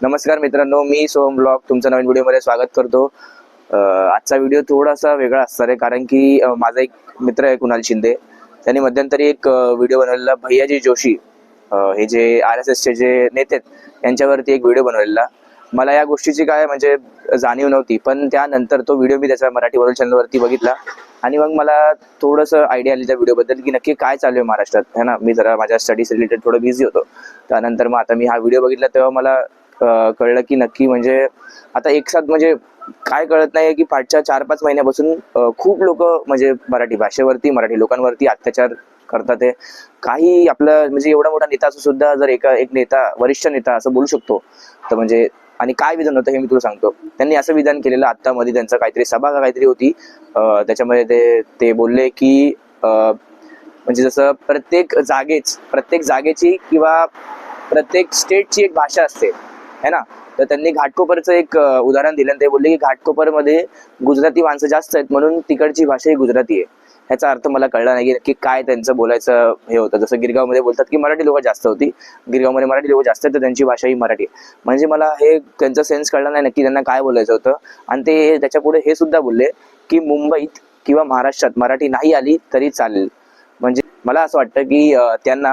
नमस्कार मित्रांनो मी सोहम ब्लॉग तुमचं नवीन व्हिडिओमध्ये स्वागत करतो. आजचा व्हिडिओ थोडासा वेगळा असणार आहे कारण की माझा एक मित्र आहे कुणाल शिंदे. त्यांनी मध्यंतरी एक व्हिडिओ बनवलेला भैयाजी जोशी. हे जे आर एस एसचे जे नेते आहेत त्यांच्यावरती एक व्हिडिओ बनवलेला. मला या गोष्टीची काय म्हणजे जाणीव नव्हती पण त्यानंतर तो व्हिडिओ मी त्याच्या मराठी वर्ल्ड चॅनलवरती बघितला. आणि मग मला थोडंसं आयडिया आली त्या व्हिडिओबद्दल की नक्की काय चालू आहे महाराष्ट्रात. है ना? मी जरा माझ्या स्टडीज रिलेटेड थोडं बिझी होतो. त्यानंतर मग आता मी हा व्हिडिओ बघितला तेव्हा मला कळलं की नक्की म्हणजे आता एक साथ म्हणजे काय कळत नाही की पाठच्या चार पाच महिन्यापासून खूप लोक म्हणजे मराठी भाषेवरती मराठी लोकांवरती अत्याचार करतात ते काही आपलं म्हणजे एवढा मोठा नेता असून सुद्धा जर एका एक नेता वरिष्ठ नेता असं बोलू शकतो तर म्हणजे आणि काय विधान होतं हे मी तुला सांगतो. त्यांनी असं विधान केलेलं आता मध्ये त्यांचं काहीतरी सभा का काहीतरी होती. त्याच्यामध्ये ते ते बोलले की म्हणजे जसं प्रत्येक जागेच प्रत्येक जागेची किंवा प्रत्येक स्टेटची एक भाषा असते. है ना? तर त्यांनी घाटकोपरचं एक उदाहरण दिलं आणि ते बोलले की घाटकोपरमध्ये गुजराती माणसं जास्त आहेत म्हणून तिकडची भाषा ही गुजराती आहे. ह्याचा अर्थ मला कळला नाही की काय त्यांचं बोलायचं हे होतं. जसं गिरगावमध्ये बोलतात की मराठी लोक जास्त होती. गिरगावमध्ये मराठी लोक जास्त आहेत तर त्यांची भाषा ही मराठी आहे. म्हणजे मला हे त्यांचा सेन्स कळला नाही नक्की त्यांना काय बोलायचं होतं. आणि ते त्याच्यापुढे हे सुद्धा बोलले की मुंबईत किंवा महाराष्ट्रात मराठी नाही आली तरी चालेल. मला असं वाटतं की त्यांना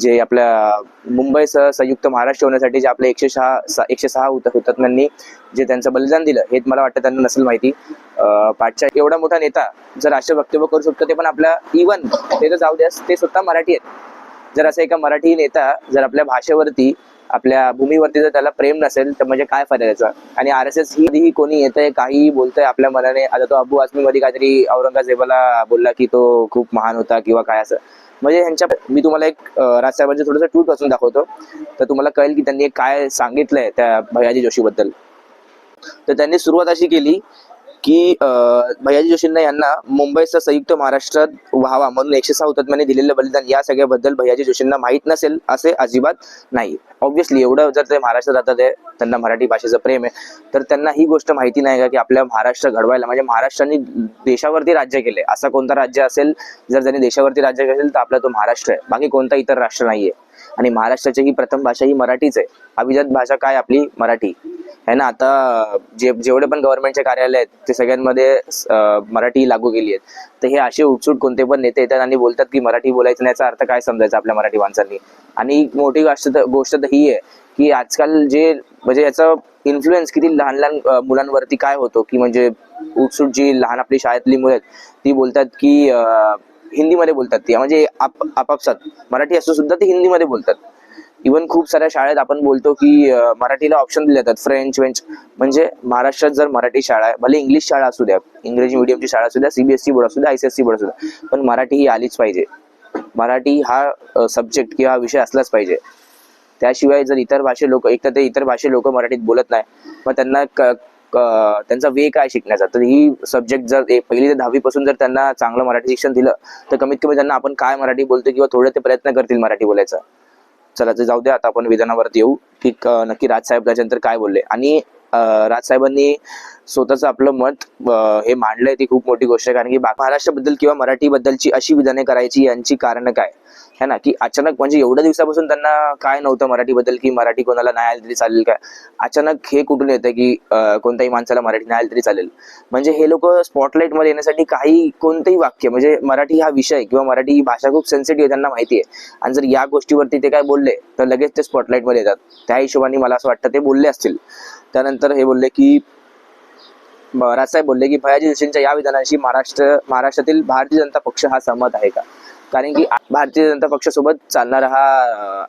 जे आपल्या मुंबईसह संयुक्त महाराष्ट्र होण्यासाठी जे आपले एकशे सहा एकशे सहा हुत हुतात्म्यांनी जे त्यांचं बलिदान दिलं हे मला वाटतं त्यांना नसेल माहिती. पाठच्या एवढा मोठा नेता जर असे वक्तव्य करू शकतो ते पण आपल्या इवन ते तर जाऊ द्या ते स्वतः मराठी आहेत. जर असं एका मराठी नेता जर आपल्या भाषेवरती आपल्या भूमीवरती जर त्याला प्रेम नसेल तर म्हणजे काय फायदा त्याचा? आणि आर एस एस ही कोणी येतंय काही बोलतंय आपल्या मनाने. आता तो अबू आजमी मध्ये काहीतरी औरंगजेबाला बोलला की तो खूप महान होता किंवा काय असं. म्हणजे ह्यांच्या मी तुम्हाला एक राजसाहेबांचं थोडंसं ट्विट वाचून दाखवतो. तर तुम्हाला कळेल की त्यांनी काय सांगितलंय त्या जोशी जोशीबद्दल. तर त्यांनी सुरुवात अशी केली की भैयाजी जोशींना यांना मुंबईचा संयुक्त महाराष्ट्रात व्हावा म्हणून एकशे सहा हुतात्म्याने दिलेलं बलिदान या सगळ्याबद्दल भैयाजी जोशींना माहीत नसेल असे अजिबात नाही. ऑब्व्हियसली एवढं जर ते महाराष्ट्रात राहतात आहे, त्यांना मराठी भाषेचं प्रेम आहे तर त्यांना ही गोष्ट माहिती नाही का की आपल्या महाराष्ट्र घडवायला म्हणजे महाराष्ट्राने देशावरती राज्य केले असा कोणता राज्य असेल जर त्यांनी देशावरती राज्य केलं तर आपला तो महाराष्ट्र आहे. बाकी कोणता इतर राष्ट्र नाहीये. आणि महाराष्ट्राची ही प्रथम भाषा ही मराठीच आहे. अभिजात भाषा काय आपली? मराठी. आहे ना? आता जे जेवढे पण गव्हर्नमेंटचे कार्यालय आहेत ते सगळ्यांमध्ये मराठी लागू केली आहेत. तर हे असे उठसूट कोणते पण नेते येतात आणि बोलतात की मराठी बोलायचं नाही याचा अर्थ काय समजायचा आपल्या मराठी माणसांनी? आणि मोठी गोष्ट तर- गोष्ट तर ही आहे की आजकाल जे म्हणजे याचा इन्फ्लुएन्स किती लहान लहान मुलांवरती काय होतो? की म्हणजे उठसूट जी लहान आपली शाळेतली मुलं आहेत ती बोलतात की हिंदीमध्ये बोलतात ती. म्हणजे आप आपापसात. मराठी असं सुद्धा ते हिंदीमध्ये बोलतात. इवन खूप साऱ्या शाळेत आपण बोलतो की मराठीला ऑप्शन दिले जातात. फ्रेंच वेंच म्हणजे महाराष्ट्रात जर मराठी शाळा आहे भले इंग्लिश शाळा असू द्या इंग्रजी मिडियमची शाळा असू द्या सीबीएसई बोर्ड असू द्या आयसीएससी बोर्ड असू द्या पण मराठी ही आलीच पाहिजे. मराठी हा सब्जेक्ट किंवा हा विषय असलाच पाहिजे. त्याशिवाय जर इतर भाषे लोक एक तर ते इतर भाषे लोक मराठीत बोलत नाही मग त्यांना त्यांचा वे काय शिकण्याचा? तर ही सब्जेक्ट जर पहिली ते दहावी पासून जर त्यांना चांगलं मराठी शिक्षण दिलं तर कमीत कमी त्यांना आपण काय मराठी बोलतो किंवा थोडे ते प्रयत्न करतील मराठी बोलायचा. चला ते जाऊ द्या आता आपण विधानावरती येऊ. की नक्की राज साहेब त्याच्यानंतर काय बोलले? आणि राजसाहेबांनी स्वतःच आपलं मत हे मांडलंय ती खूप मोठी गोष्ट आहे. कारण की महाराष्ट्राबद्दल किंवा मराठीबद्दलची अशी विधाने करायची यांची कारण काय? है ना? की अचानक म्हणजे एवढ्या दिवसापासून त्यांना काय नव्हतं मराठीबद्दल की मराठी कोणाला नाही आली तरी चालेल काय? अचानक हे कुठून येतं की कोणत्याही माणसाला मराठी नाही आली तरी चालेल? म्हणजे हे लोक स्पॉटलाईटमध्ये येण्यासाठी काही कोणतंही वाक्य म्हणजे मराठी हा विषय किंवा मराठी ही भाषा खूप सेन्सिटिव्ह आहे त्यांना माहिती आहे. आणि जर या गोष्टीवरती ते काय बोलले तर लगेच ते स्पॉटलाईटमध्ये येतात. त्या हिशोबाने मला असं वाटतं ते बोलले असतील. त्यानंतर हे बोलले की राजसाहेब बोलले की भयाजी जोशींच्या या विधानाशी महाराष्ट्र महाराष्ट्रातील भारतीय जनता पक्ष हा सहमत आहे का? कारण की भारतीय जनता पक्षासोबत चालणारा हा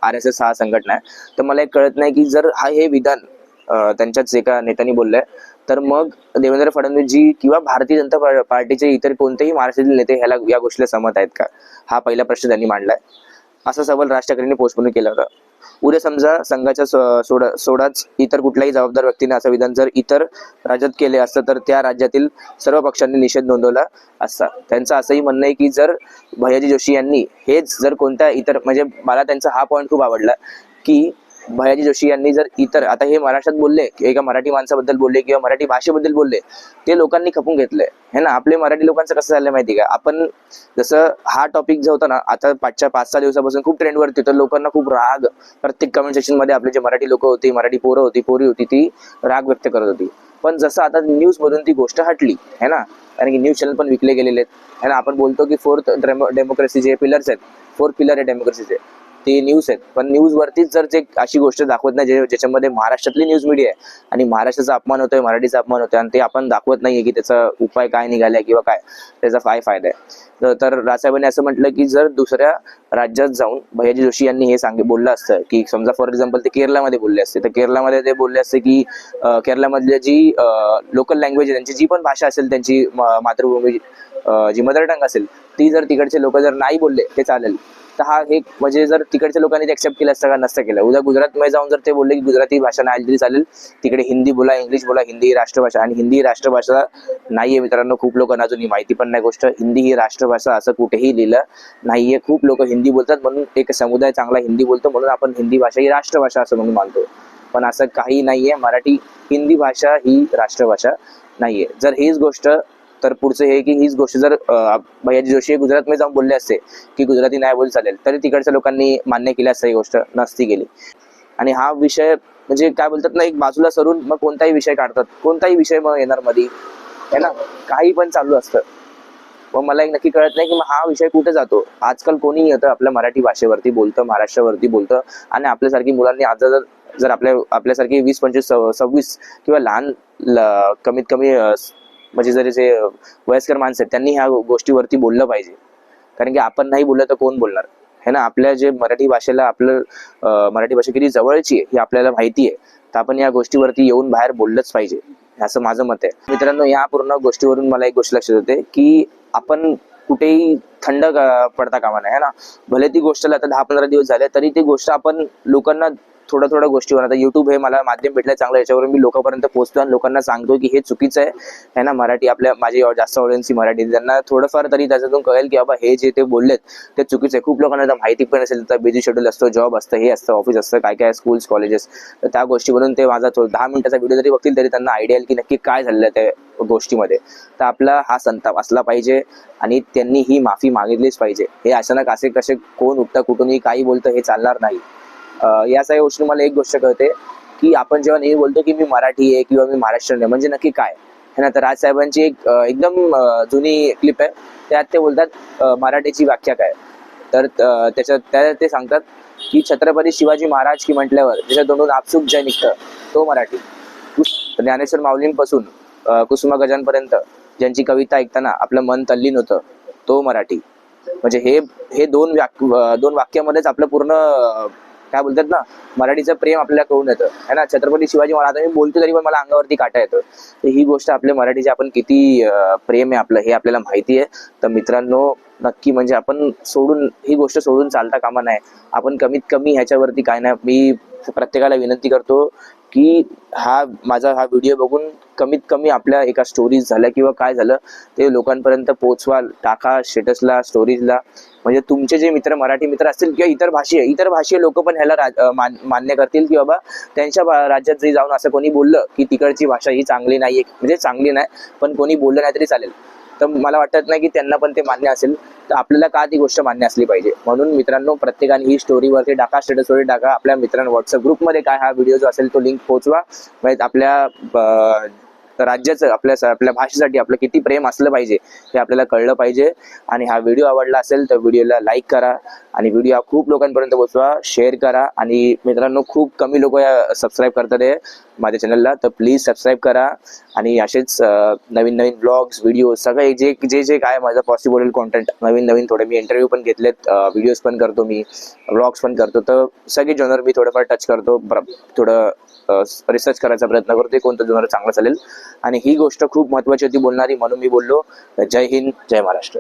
आर एस एस हा संघटना आहे. तर मला एक कळत नाही की जर हा हे विधान त्यांच्याच एका नेत्यांनी बोललंय तर मग देवेंद्र फडणवीसजी किंवा भारतीय जनता पार्टीचे इतर कोणतेही महाराष्ट्रातील नेते ह्याला या गोष्टीला सहमत आहेत का? हा पहिला प्रश्न त्यांनी मांडलाय. असा सवाल राज ठाकरेंनी पोस्टपोन केला होता. उद्या समजा संघाच्या सोडा सोडाच इतर कुठल्याही जबाबदार व्यक्तीने असं विधान जर इतर राज्यात केले असतं तर त्या राज्यातील सर्व पक्षांनी निषेध नोंदवला असता. त्यांचं असंही म्हणणं आहे की जर भैयाजी जोशी यांनी हेच जर कोणत्या इतर म्हणजे मला त्यांचा हा पॉईंट खूप आवडला की भयाजी जोशी यांनी जर इतर आता हे महाराष्ट्रात बोलले एका मराठी माणसाबद्दल बोलले किंवा मराठी भाषेबद्दल बोलले ते लोकांनी खपून घेतले. है ना? आपले मराठी लोकांचं कसं झालं माहिती का? आपण जसं हा टॉपिक जो होता ना आता पाचच्या पाच सहा दिवसापासून खूप ट्रेंडवरती तर लोकांना खूप राग प्रत्येक कमेंट सेक्शनमध्ये आपले जे मराठी लोक होती मराठी पोरं होती पोरी होती ती राग व्यक्त करत होती. पण जसं आता न्यूज मधून ती गोष्ट हटली है ना? कारण की न्यूज चॅनल पण विकले गेलेले आहेत. है ना? आपण बोलतो की फोर्थ डेमोक्रेसीचे पिलर्स आहेत. फोर्थ पिलर आहे डेमोक्रेसीचे ती न्यूज आहेत. पण न्यूज वरतीच जर ते अशी गोष्ट दाखवत नाही ज्याच्यामध्ये महाराष्ट्रातली न्यूज मीडिया आहे आणि महाराष्ट्राचा अपमान होतोय मराठीचा अपमान होतोय आणि ते आपण दाखवत नाहीये की त्याचा उपाय काय निघालाय किंवा काय त्याचा काय फायदा आहे. तर- रासाहेबांनी असं म्हटलं की जर दुसऱ्या राज्यात जाऊन भैयाजी जोशी यांनी हे सांग बोललं असतं की समजा फॉर एक्झाम्पल ते केरलामध्ये बोलले असते. तर केरलामध्ये ते बोलले असते की अं, जी लोकल लँग्वेज त्यांची जी पण भाषा असेल त्यांची मातृभूमी जी मदर टंग असेल ती जर तिकडचे लोक जर नाही बोलले ते चालेल. तर हा एक म्हणजे जर तिकडच्या लोकांनी ते एक्सेप्ट केलं असतं का नसतं केलं. उद्या गुजरातमध्ये जाऊन जर ते बोलले की गुजराती भाषा नाही आली तरी चालेल. तिकडे हिंदी बोला इंग्लिश बोला हिंदी ही राष्ट्रभाषा. आणि हिंदी ही राष्ट्रभाषा नाहीये मित्रांनो खूप लोकांना अजून ही माहिती पण नाही गोष्ट. हिंदी ही राष्ट्रभाषा असं कुठेही लिहिलं नाहीये. खूप लोक हिंदी बोलतात म्हणून एक समुदाय चांगला हिंदी बोलतो म्हणून आपण हिंदी भाषा ही राष्ट्रभाषा असं म्हणून मानतो. पण असं काही नाहीये. मराठी हिंदी भाषा ही राष्ट्रभाषा नाहीये. जर हीच गोष्ट तर पुढचं हे की हीच गोष्ट जर भैयाजी जोशी गुजरातमध्ये जाऊन बोलले असते की गुजराती नाही बोल चालेल तरी तिकडच्या लोकांनी मान्य केली असतं ही गोष्ट नसती गेली आणि हा विषय म्हणजे काय बोलतात ना एक बाजूला सरून मग कोणताही विषय काढतात. कोणताही विषय मग येणार मध्ये है ना? काही पण चालू असतं. मग मला एक नक्की कळत नाही की मग हा विषय कुठे जातो? आजकाल कोणी येतं आपल्या मराठी भाषेवरती बोलतं महाराष्ट्रावरती बोलतं आणि आपल्यासारखी मुलांनी आता जर जर आपल्या आपल्यासारखी वीस पंचवीस सव्वीस किंवा लहान कमीत कमी म्हणजे जरी जे वयस्कर माणसं आहेत त्यांनी ह्या गोष्टीवरती बोललं पाहिजे. कारण की आपण नाही बोललं तर कोण बोलणार? है ना? आपल्या जे मराठी भाषेला आपलं मराठी भाषा किती जवळची आहे ही आपल्याला माहिती आहे. तर आपण या गोष्टीवरती येऊन बाहेर बोललंच पाहिजे. असं माझं मत आहे. मित्रांनो या पूर्ण गोष्टीवरून मला एक गोष्ट लक्षात येते की आपण कुठेही थंड पडता कामा नाही है ना? भले ती गोष्टला आता दहा पंधरा दिवस झाले तरी ती गोष्ट आपण लोकांना थोड्या थोड्या गोष्टीवर. आता युट्यूब हे मला माध्यम भेटलं चांगलं याच्यावरून मी लोकांपर्यंत पोहोचतो आणि लोकांना सांगतो की हे चुकीचं आहे. है ना मराठी आपल्या माझी जास्त ऑडियन्स ही मराठी त्यांना थोडंफार तरी त्याच्यातून कळेल की बाबा हे जे ते बोललेत ते चुकीचं आहे. खूप लोकांना माहिती पण असेल तर बिझी शेड्यूल असतो जॉब असतं हे असतं ऑफिस असतं काय काय स्कूल्स कॉलेजेस तर त्या गोष्टीवरून ते माझा दहा मिनिटाचा व्हिडिओ जरी बघतील तरी त्यांना आयडिया येईल की नक्की काय झालेलं त्या गोष्टीमध्ये. तर आपला हा संताप असला पाहिजे आणि त्यांनी ही माफी मागितलीच पाहिजे. हे अचानक असे कसे कोण उठतं कुठूनही काही बोलतं हे चालणार नाही. या सगळ्या गोष्टी मला एक गोष्ट कळते की आपण जेव्हा नेहमी बोलतो की मी मराठी आहे किंवा मी महाराष्ट्रीयन आहे म्हणजे नक्की काय? है ना? तर राजसाहेबांची एक एकदम जुनी क्लिप आहे. त्यात ते बोलतात मराठीची व्याख्या काय? तर त्याच्यात त्या ते सांगतात की छत्रपती शिवाजी महाराज की म्हटल्यावर त्याच्या दोन आपसुक जय निघतं तो मराठी. ज्ञानेश्वर माऊलींपासून कुसुमा गजांपर्यंत ज्यांची कविता ऐकताना आपलं मन तल्लीन होतं तो मराठी. म्हणजे हे हे दोन वाक्य दोन वाक्यामध्येच आपलं पूर्ण काय बोलतात ना मराठीचं प्रेम आपल्याला कळून येतं. है ना? छत्रपती शिवाजी महाराज आता मी बोलतो तरी पण मला अंगावरती काटा येतो. तर ही गोष्ट आपल्या मराठीचे आपण किती प्रेम आहे आपलं हे आपल्याला माहिती आहे. तर मित्रांनो नक्की म्हणजे आपण सोडून ही गोष्ट सोडून चालता कामा नाही आपण कमीत कमी ह्याच्यावरती काय नाही मी प्रत्येकाला विनंती करतो की हा माझा हा व्हिडिओ बघून कमीत कमी आपल्या एका स्टोरीज झाल्या किंवा काय झालं ते लोकांपर्यंत पोचवाल टाका स्टेटसला स्टोरीजला म्हणजे तुमचे जे मित्र मराठी मित्र असतील किंवा इतर भाषीय इतर भाषीय लोक पण ह्याला राज- मान- मान्य करतील की बाबा त्यांच्या राज्यात जरी जाऊन असं कोणी बोललं की तिकडची भाषा ही चांगली नाहीये म्हणजे चांगली नाही पण कोणी बोललं नाही तरी चालेल. तर मला वाटत नाही की त्यांना पण ते मान्य असेल. तर आपल्याला का ती गोष्ट मान्य असली पाहिजे? म्हणून मित्रांनो प्रत्येकाने ही स्टोरीवरती टाका स्टेटसवरती टाका. आपल्या मित्रांनो व्हॉट्सअप ग्रुपमध्ये काय हा व्हिडिओ जो असेल तो लिंक पोहोचवा. म्हणजे आपल्या तर राज्याचं आपल्या आपल्या भाषेसाठी आपलं किती प्रेम असलं पाहिजे हे आपल्याला कळलं पाहिजे. आणि हा व्हिडिओ आवडला असेल तर व्हिडिओला लाईक करा आणि व्हिडिओ हा खूप लोकांपर्यंत पोहोचवा शेअर करा आणि मित्रांनो खूप कमी लोक सबस्क्राईब करतात आहे माझ्या चॅनलला तर प्लीज सबस्क्राईब करा आणि असेच नवीन नवीन ब्लॉग्स व्हिडिओ सगळे जे जे जे काय माझं पॉसिबल होईल कॉन्टेंट नवीन नवीन थोडे मी इंटरव्ह्यू पण घेतलेत व्हिडिओज पण करतो मी ब्लॉग्स पण करतो. तर सगळे जॉनर मी थोडंफार टच करतो थोडं रिसर्च करायचा प्रयत्न करतो कोणतं जुनार चांगलं चालेल. आणि ही गोष्ट खूप महत्वाची होती बोलणारी म्हणून मी बोललो. जय हिंद जय महाराष्ट्र.